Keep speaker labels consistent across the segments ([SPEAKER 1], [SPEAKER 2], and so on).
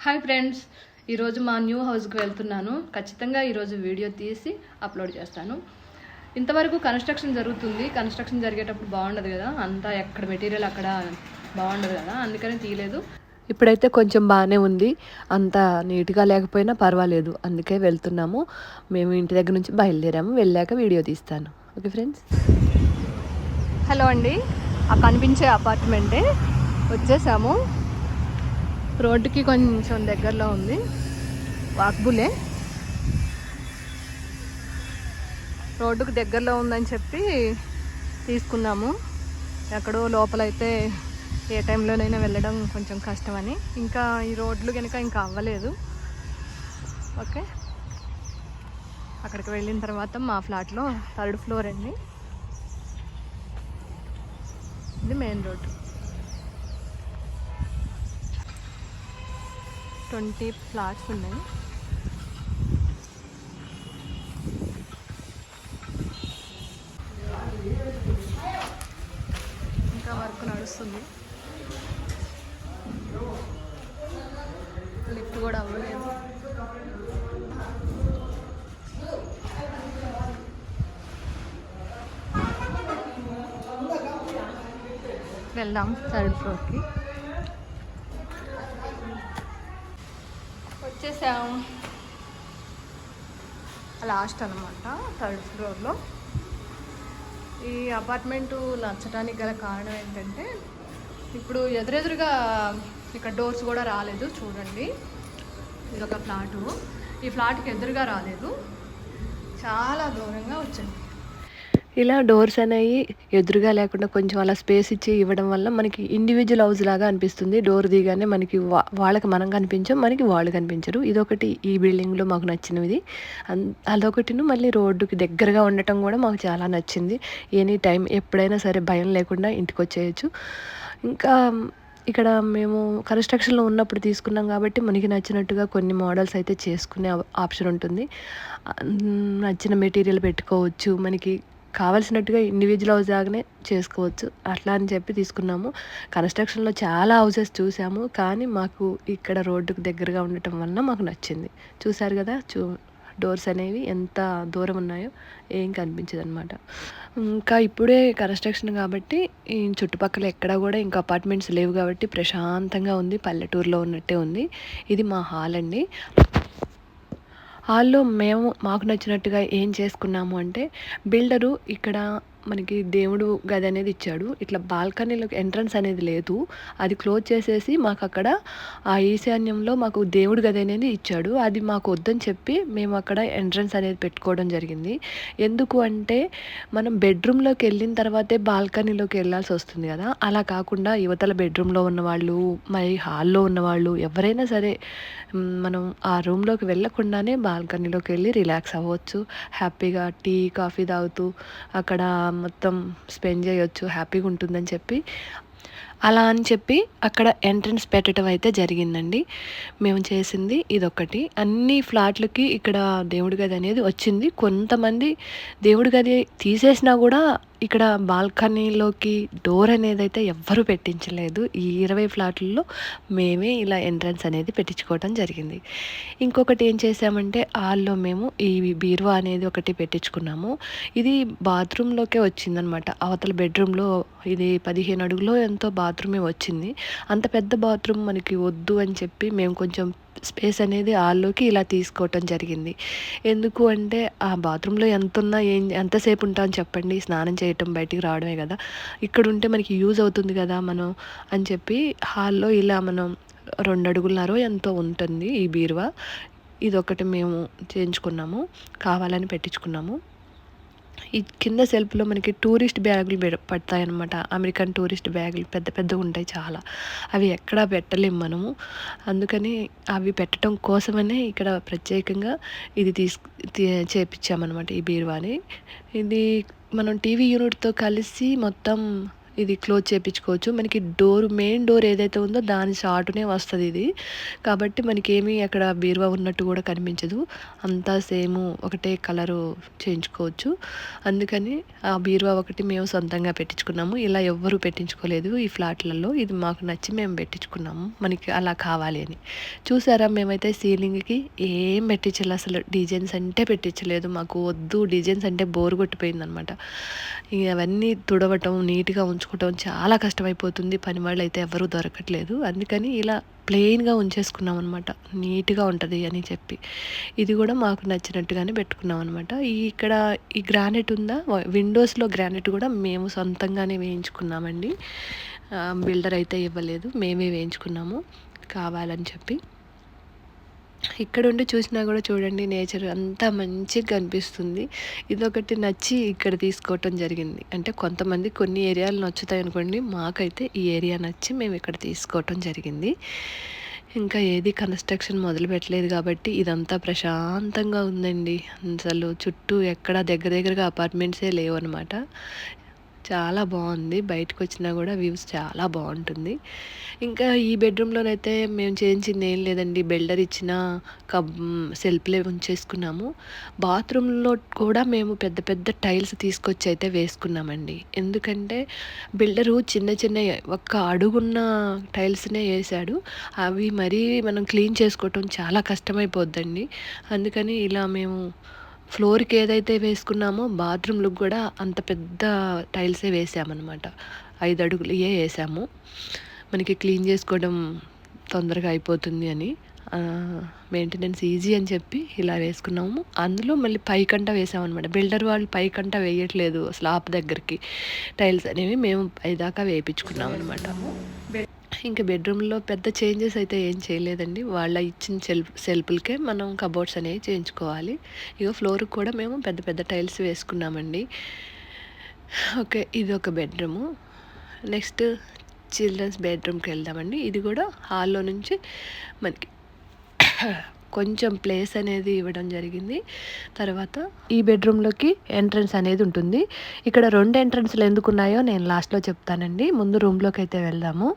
[SPEAKER 1] Hi friends ఈరోజు మా new హౌస్కి వెళ్తున్నాను. ఖచ్చితంగా ఈరోజు వీడియో తీసి అప్లోడ్ చేస్తాను. ఇంతవరకు కన్స్ట్రక్షన్ జరుగుతుంది. కన్స్ట్రక్షన్ జరిగేటప్పుడు బాగుండదు కదా? అంతా ఎక్కడ మెటీరియల్ అక్కడ బాగుండదు కదా? అందుకని తీయలేదు.
[SPEAKER 2] ఇప్పుడైతే కొంచెం బాగానే ఉంది. అంత నీట్గా లేకపోయినా పర్వాలేదు. అందుకే వెళ్తున్నాము. మేము ఇంటి దగ్గర నుంచి బయలుదేరాము. వెళ్ళాక వీడియో తీస్తాను. Okay friends?
[SPEAKER 1] హలో అండి. ఆ కనిపించే అపార్ట్మెంటే వచ్చేసాము. రోడ్డుకి కొంచెం దగ్గరలో ఉంది. వాక్బులే. రోడ్డుకు దగ్గరలో ఉందని చెప్పి తీసుకున్నాము. ఎక్కడో లోపలైతే ఏ టైంలోనైనా వెళ్ళడం కొంచెం కష్టమని. ఇంకా ఈ రోడ్లు కనుక ఇంకా అవ్వలేదు. ఓకే. అక్కడికి వెళ్ళిన తర్వాత మా ఫ్లాట్లో థర్డ్ ఫ్లోర్ అండి. ఇది మెయిన్ రోడ్డు. ట్వంటీ ఫ్లాట్స్ ఉన్నాయి. ఇంకా వర్క్ నడుస్తుంది. లిఫ్ట్ కూడా అవ్వలేదు. వెళ్దాం థర్డ్ ఫ్లోర్కి. చేసాం లాస్ట్ అనమాట థర్డ్ ఫ్లోర్లో. ఈ అపార్ట్మెంట్ నచ్చడానికి గల కారణం ఏంటంటే ఇప్పుడు ఎదురెదురుగా ఇక్కడ డోర్స్ కూడా రాలేదు చూడండి. ఇది ఒక ఫ్లాటు. ఈ ఫ్లాట్కి ఎదురుగా రాలేదు. చాలా దూరంగా వచ్చింది
[SPEAKER 2] ఇలా డోర్స్ అనేవి ఎదురుగా లేకుండా కొంచెం అలా స్పేస్ ఇచ్చి ఇవ్వడం వల్ల మనకి ఇండివిజువల్ హౌస్ లాగా అనిపిస్తుంది. డోర్ దిగానే మనకి వా- వాళ్ళకి మనం కనిపించాం మనకి వాళ్ళు కనిపించరు. ఇదొకటి ఈ బిల్డింగ్లో మాకు నచ్చినది అన్- అదొకటిను మళ్ళీ రోడ్డుకి దగ్గరగా ఉండటం కూడా మాకు చాలా నచ్చింది. ఎనీ టైం ఎప్పుడైనా సరే భయం లేకుండా ఇంటికి వచ్చేయచ్చు ఇంకా ఇక్కడ మేము కన్స్ట్రక్షన్లో ఉన్నప్పుడు తీసుకున్నాం కాబట్టి మనకి నచ్చినట్టుగా కొన్ని మోడల్స్ అయితే చేసుకునే ఆప్షన్ ఉంటుంది. నచ్చిన మెటీరియల్ పెట్టుకోవచ్చు. మనకి కావాల్సినట్టుగా ఇండివిజువల్ హౌస్ లాగానే చేసుకోవచ్చు. అట్లా అని చెప్పి తీసుకున్నాము. కన్స్ట్రక్షన్లో చాలా హౌసెస్ చూసాము. కానీ మాకు ఇక్కడ రోడ్డుకు దగ్గరగా ఉండటం వలన మాకు నచ్చింది. చూసారు కదా? చూ డోర్స్ అనేవి ఎంత దూరం ఉన్నాయో ఏం కనిపించదు అనమాట ఇంకా ఇప్పుడే కన్స్ట్రక్షన్ కాబట్టి ఈ చుట్టుపక్కల ఎక్కడ కూడా ఇంకా అపార్ట్మెంట్స్ లేవు కాబట్టి ప్రశాంతంగా ఉంది. పల్లెటూరులో ఉన్నట్టే ఉంది. ఇది మా హాల్ అండి. హాల్లో మేము మాకు నచ్చినట్టుగా ఏం చేసుకున్నాము అంటే బిల్డరు ఇక్కడ మనకి దేవుడు గది అనేది ఇచ్చాడు. ఇట్లా బాల్కనీలో ఎంట్రన్స్ అనేది లేదు. అది క్లోజ్ చేసేసి మాకు అక్కడ ఆ ఈశాన్యంలో మాకు దేవుడు గది అనేది ఇచ్చాడు. అది మాకు వద్దని చెప్పి మేము అక్కడ ఎంట్రన్స్ అనేది పెట్టుకోవడం జరిగింది. ఎందుకు అంటే మనం బెడ్రూమ్లోకి వెళ్ళిన తర్వాతే బాల్కనీలోకి వెళ్ళాల్సి వస్తుంది కదా. అలా కాకుండా యువతల బెడ్రూమ్లో ఉన్నవాళ్ళు మరి హాల్లో ఉన్నవాళ్ళు ఎవరైనా సరే మనం ఆ రూమ్లోకి వెళ్ళకుండానే బాల్కనీలోకి వెళ్ళి రిలాక్స్ అవ్వచ్చు. హ్యాపీగా టీ కాఫీ తాగుతూ అక్కడ మొత్తం స్పెండ్ చేయొచ్చు హ్యాపీగా ఉంటుందని చెప్పి. అలా అని చెప్పి అక్కడ ఎంట్రన్స్ పెట్టడం అయితే జరిగిందండి. మేము చేసింది ఇదొకటి. అన్ని ఫ్లాట్లకి ఇక్కడ దేవుడి గది అనేది వచ్చింది. కొంతమంది దేవుడి గది తీసేసినా కూడా ఇక్కడ బాల్కనీలోకి డోర్ అనేది అయితే ఎవ్వరూ పెట్టించలేదు. ఈ ఇరవై ఫ్లాట్లలో మేమే ఇలా ఎంట్రన్స్ అనేది పెట్టించుకోవడం జరిగింది. ఇంకొకటి ఏం చేసామంటే హాల్లో మేము ఈ బీరువా అనేది ఒకటి పెట్టించుకున్నాము. ఇది బాత్రూంలోకే వచ్చిందనమాట. అవతల బెడ్రూమ్లో ఇది పదిహేను అడుగులో ఎంతో బా బాత్రూమే వచ్చింది. అంత పెద్ద బాత్రూమ్ మనకి వద్దు అని చెప్పి మేము కొంచెం స్పేస్ అనేది హాల్లోకి ఇలా తీసుకోవటం జరిగింది. ఎందుకు అంటే ఆ బాత్రూంలో ఎంత ఉన్నా ఏం ఎంతసేపు ఉంటామని చెప్పండి స్నానం చేయటం బయటికి రావడమే కదా. ఇక్కడ ఉంటే మనకి యూజ్ అవుతుంది కదా మనం అని చెప్పి హాల్లో ఇలా మనం రెండు అడుగులన్నర ఎంతో ఉంటుంది ఈ బీరువా. ఇదొకటి మేము చేయించుకున్నాము కావాలని పెట్టించుకున్నాము. ఈ కింద సెల్ఫ్లో మనకి టూరిస్ట్ బ్యాగులు పెడ- పడతాయన్నమాట. అమెరికన్ టూరిస్ట్ బ్యాగులు పెద్ద పెద్దగా ఉంటాయి చాలా. అవి ఎక్కడా పెట్టలేము మనము. అందుకని అవి పెట్టడం కోసమనే ఇక్కడ ప్రత్యేకంగా ఇది తీసు తీ- చేపించామన్నమాట ఈ బీరువాని. ఇది మనం టీవీ యూనిట్తో కలిసి మొత్తం ఇది క్లోజ్ చేయించుకోవచ్చు. మనకి డోర్ మెయిన్ డోర్ ఏదైతే ఉందో దాని షాటునే వస్తుంది ఇది. కాబట్టి మనకి ఏమీ అక్కడ బీరువా ఉన్నట్టు కూడా కనిపించదు. అంతా సేమ్ ఒకటే కలరు చేయించుకోవచ్చు. అందుకని ఆ బీరువా ఒకటి మేము సొంతంగా పెట్టించుకున్నాము. ఇలా ఎవ్వరూ పెట్టించుకోలేదు ఈ ఫ్లాట్లలో. ఇది మాకు నచ్చి మేము పెట్టించుకున్నాము. మనకి అలా కావాలి అని. చూసారా మేమైతే సీలింగ్కి ఏం పెట్టించలేదు అసలు. డిజైన్స్ అంటే పెట్టించలేదు. మాకు వద్దు. డిజైన్స్ అంటే బోర్ కొట్టిపోయింది అనమాట ఇక అవన్నీ తుడవటం నీట్గా ఉంచుకోవటం చాలా కష్టమైపోతుంది. పని వాళ్ళు అయితే ఎవరూ దొరకట్లేదు. అందుకని ఇలా ప్లెయిన్గా ఉంచేసుకున్నాం అనమాట నీట్గా ఉంటుంది అని చెప్పి. ఇది కూడా మాకు నచ్చినట్టుగానే పెట్టుకున్నాం అనమాట ఈ ఇక్కడ ఈ గ్రానైట్ ఉందా? విండోస్లో గ్రానైట్ కూడా మేము సొంతంగానే వేయించుకున్నామండి. బిల్డర్ అయితే ఇవ్వలేదు. మేమే వేయించుకున్నాము. కావాలని చెప్పి. ఇక్కడ ఉండి చూసినా కూడా చూడండి నేచర్ అంతా మంచిగా కనిపిస్తుంది. ఇదొకటి నచ్చి ఇక్కడ తీసుకోవటం జరిగింది. అంటే కొంతమంది కొన్ని ఏరియాలు నచ్చుతాయి అనుకోండి మాకైతే ఈ ఏరియా నచ్చి మేము ఇక్కడ తీసుకోవటం జరిగింది. ఇంకా ఏది కన్స్ట్రక్షన్ మొదలు పెట్టలేదు కాబట్టి ఇదంతా ప్రశాంతంగా ఉందండి. అసలు చుట్టూ ఎక్కడ దగ్గర దగ్గరగా అపార్ట్మెంట్సే లేవు అనమాట చాలా బాగుంది. బయటకు వచ్చినా కూడా వ్యూస్ చాలా బాగుంటుంది. ఇంకా ఈ బెడ్రూమ్లోనైతే మేము చేయించింది ఏం లేదండి. బిల్డర్ ఇచ్చిన కబ్ సెల్ఫ్లే ఉంచేసుకున్నాము. బాత్రూంలో కూడా మేము పెద్ద పెద్ద టైల్స్ తీసుకొచ్చి అయితే వేసుకున్నామండి. ఎందుకంటే బిల్డరు చిన్న చిన్న ఒక్క అడుగున్న టైల్స్నే వేసాడు. అవి మరీ మనం క్లీన్ చేసుకోవటం చాలా కష్టమైపోద్దండి. అందుకని ఇలా మేము ఫ్లోర్కి ఏదైతే వేసుకున్నామో బాత్రూమ్లకు కూడా అంత పెద్ద టైల్సే వేసామన్నమాట. ఐదు అడుగులు ఏ వేసాము. మనకి క్లీన్ చేసుకోవడం తొందరగా అయిపోతుంది అని మెయింటెనెన్స్ ఈజీ అని చెప్పి ఇలా వేసుకున్నాము. అందులో మళ్ళీ పైకంట వేసామన్నమాట. బిల్డర్ వాళ్ళు పైకంట వేయట్లేదు స్లాబ్ దగ్గరికి. టైల్స్ అనేవి మేము పైదాకా వేయించుకున్నాం అనమాట ఇంకా బెడ్రూమ్లో పెద్ద చేంజెస్ అయితే ఏం చేయలేదండి. వాళ్ళ ఇచ్చిన సెల్ఫ్ సెల్ఫ్లకే మనం కబోర్డ్స్ అనేవి చేయించుకోవాలి. ఇక ఫ్లోర్కి కూడా మేము పెద్ద పెద్ద టైల్స్ వేసుకున్నామండి. ఓకే ఇది ఒక బెడ్రూము. నెక్స్ట్ చిల్డ్రన్స్ బెడ్రూమ్కి వెళ్దామండి. ఇది కూడా హాల్లో నుంచి మనకి కొంచెం ప్లేస్ అనేది ఇవ్వడం జరిగింది. తర్వాత ఈ బెడ్రూమ్లోకి ఎంట్రన్స్ అనేది ఉంటుంది. ఇక్కడ రెండు ఎంట్రన్స్లు ఎందుకు ఉన్నాయో నేను లాస్ట్లో చెప్తానండి. ముందు రూమ్లోకి అయితే వెళ్దాము.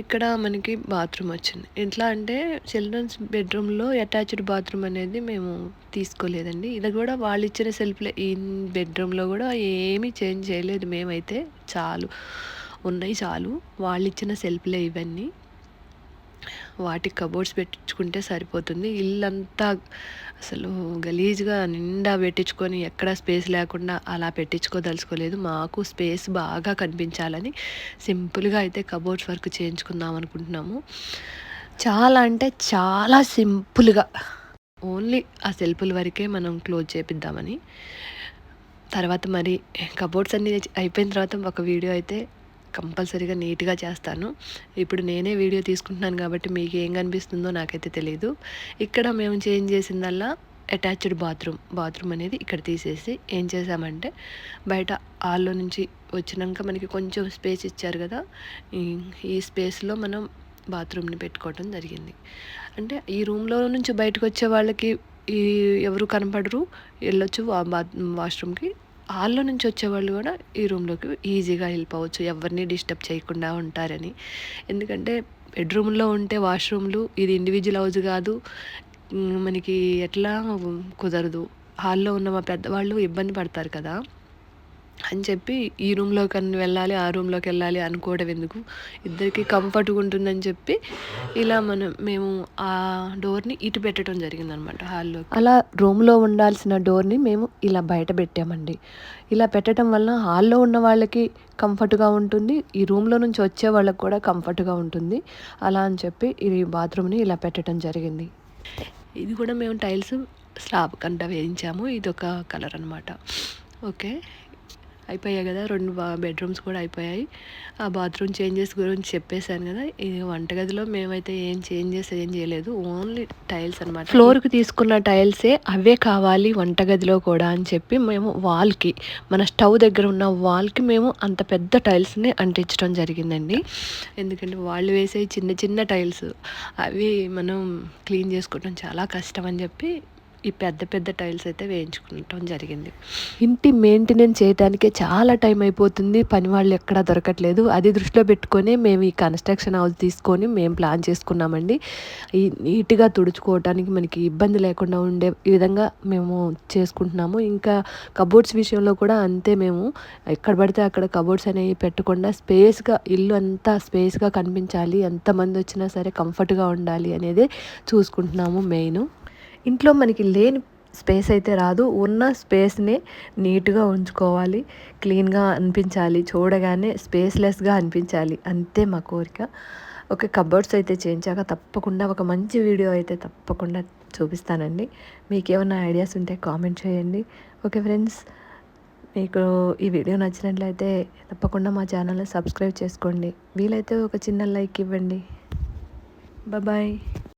[SPEAKER 2] ఇక్కడ మనకి బాత్రూమ్ వచ్చింది. ఎట్లా అంటే చిల్డ్రన్స్ బెడ్రూమ్లో అటాచ్డ్ బాత్రూమ్ అనేది మేము తీసుకోలేదండి. ఇది కూడా వాళ్ళు ఇచ్చిన సెల్ఫ్లే ఈ బెడ్రూమ్లో కూడా ఏమీ చేంజ్ చేయలేదు. మేమైతే చాలు ఉన్నాయి చాలు. వాళ్ళు ఇచ్చిన సెల్ఫ్లే ఇవన్నీ. వాటికి కబోర్డ్స్ పెట్టించుకుంటే సరిపోతుంది. ఇల్లంతా అసలు గలీజ్గా నిండా పెట్టించుకొని ఎక్కడ స్పేస్ లేకుండా అలా పెట్టించుకోదలుచుకోలేదు. మాకు స్పేస్ బాగా కనిపించాలని సింపుల్గా అయితే కబోర్డ్స్ వర్క్ చేయించుకుందాం అనుకుంటున్నాము. చాలా అంటే చాలా సింపుల్గా. ఓన్లీ ఆ సెల్ఫుల వరకే మనం క్లోజ్ చేపిద్దామని. తర్వాత మరి కబోర్డ్స్ అన్నీ అయిపోయిన తర్వాత ఒక వీడియో అయితే కంపల్సరీగా నీట్గా చేస్తాను. ఇప్పుడు నేనే వీడియో తీసుకుంటున్నాను కాబట్టి మీకు ఏం కనిపిస్తుందో నాకైతే తెలియదు ఇక్కడ మేము చేంజ్ చేసిందల్లా అటాచ్డ్ బాత్రూమ్. బాత్రూమ్ అనేది ఇక్కడ తీసేసి ఏం చేసామంటే బయట హాల్లో నుంచి వచ్చినాక మనకి కొంచెం స్పేస్ ఇచ్చారు కదా ఈ- స్పేస్లో మనం బాత్రూమ్ని పెట్టుకోవడం జరిగింది. అంటే ఈ రూమ్లో నుంచి బయటకు వచ్చే వాళ్ళకి ఈ ఎవరు కనపడరు వెళ్ళొచ్చు ఆ బాత్ వాష్రూమ్కి. హాల్లో నుంచి వచ్చేవాళ్ళు కూడా ఈ రూమ్లోకి ఈజీగా వెళ్ళిపోవచ్చు ఎవరిని డిస్టర్బ్ చేయకుండా ఉంటారని. ఎందుకంటే బెడ్రూమ్లో ఉంటే వాష్రూమ్లు ఇది ఇండివిజువల్ హౌస్ కాదు. మనకి ఎట్లా కుదరదు. హాల్లో ఉన్న మా పెద్దవాళ్ళు ఇబ్బంది పడతారు కదా. అని చెప్పి ఈ రూమ్లోకి అని వెళ్ళాలి ఆ రూమ్లోకి వెళ్ళాలి అనుకోవడం ఎందుకు? ఇద్దరికి కంఫర్ట్గా ఉంటుందని చెప్పి ఇలా మనం మేము ఆ డోర్ని ఇటు పెట్టడం జరిగిందనమాట హాల్లో అలా రూమ్లో ఉండాల్సిన డోర్ని మేము ఇలా బయట పెట్టామండి. ఇలా పెట్టడం వల్ల హాల్లో ఉన్న వాళ్ళకి కంఫర్ట్గా ఉంటుంది ఈ రూమ్లో నుంచి వచ్చే వాళ్ళకి కూడా కంఫర్ట్గా ఉంటుంది. అలా అని చెప్పి ఈ బాత్రూమ్ని ఇలా పెట్టడం జరిగింది. ఇది కూడా మేము టైల్స్ స్లాబ్ కంట వేయించాము. ఇది ఒక కలర్ అనమాట. ఓకే? అయిపోయాయి కదా రెండు బెడ్రూమ్స్ కూడా అయిపోయాయి. ఆ బాత్రూమ్ చేంజెస్ గురించి చెప్పేశాను కదా ఈ వంటగదిలో మేమైతే ఏం చేంజెస్ ఏం చేయలేదు. ఓన్లీ టైల్స్ అనమాట ఫ్లోర్కి తీసుకున్న టైల్సే అవే కావాలి వంటగదిలో కూడా అని చెప్పి మేము వాల్కి మన స్టవ్ దగ్గర ఉన్న వాల్కి మేము అంత పెద్ద టైల్స్ని అంటించడం జరిగిందండి. ఎందుకంటే వాళ్ళు వేసే చిన్న చిన్న టైల్స్ అవి మనం క్లీన్ చేసుకోవడం చాలా కష్టం అని చెప్పి ఈ పెద్ద పెద్ద టైల్స్ అయితే వేయించుకుంటాం జరిగింది. ఇంటి మెయింటెనెన్స్ చేయడానికే చాలా టైం అయిపోతుంది. పని వాళ్ళు ఎక్కడా దొరకట్లేదు. అది దృష్టిలో పెట్టుకొని మేము ఈ కన్స్ట్రక్షన్ హౌస్ తీసుకొని మేము ప్లాన్ చేసుకున్నామండి. ఈ నీట్గా తుడుచుకోవటానికి మనకి ఇబ్బంది లేకుండా ఉండే విధంగా మేము చేసుకుంటున్నాము. ఇంకా కబోర్డ్స్ విషయంలో కూడా అంతే మేము ఎక్కడ పడితే అక్కడ కబోర్డ్స్ అనేవి పెట్టకుండా స్పేస్గా ఇల్లు అంతా స్పేస్గా కనిపించాలి. ఎంతమంది వచ్చినా సరే కంఫర్ట్గా ఉండాలి అనేది చూసుకుంటున్నాము మెయిన్. ఇంట్లో మనకి లేని స్పేస్ అయితే రాదు. ఉన్న స్పేస్ని నీట్గా ఉంచుకోవాలి. క్లీన్గా అనిపించాలి. చూడగానే స్పేస్లెస్గా అనిపించాలి. అంతే మా కోరిక. ఓకే కబర్డ్స్ అయితే చేయించాక తప్పకుండా ఒక మంచి వీడియో అయితే తప్పకుండా చూపిస్తానండి. మీకు ఏమైనా ఐడియాస్ ఉంటే కామెంట్ చేయండి. ఓకే ఫ్రెండ్స్ మీకు ఈ వీడియో నచ్చినట్లయితే తప్పకుండా మా ఛానల్ని సబ్స్క్రైబ్ చేసుకోండి. వీలైతే ఒక చిన్న లైక్ ఇవ్వండి. బాయ్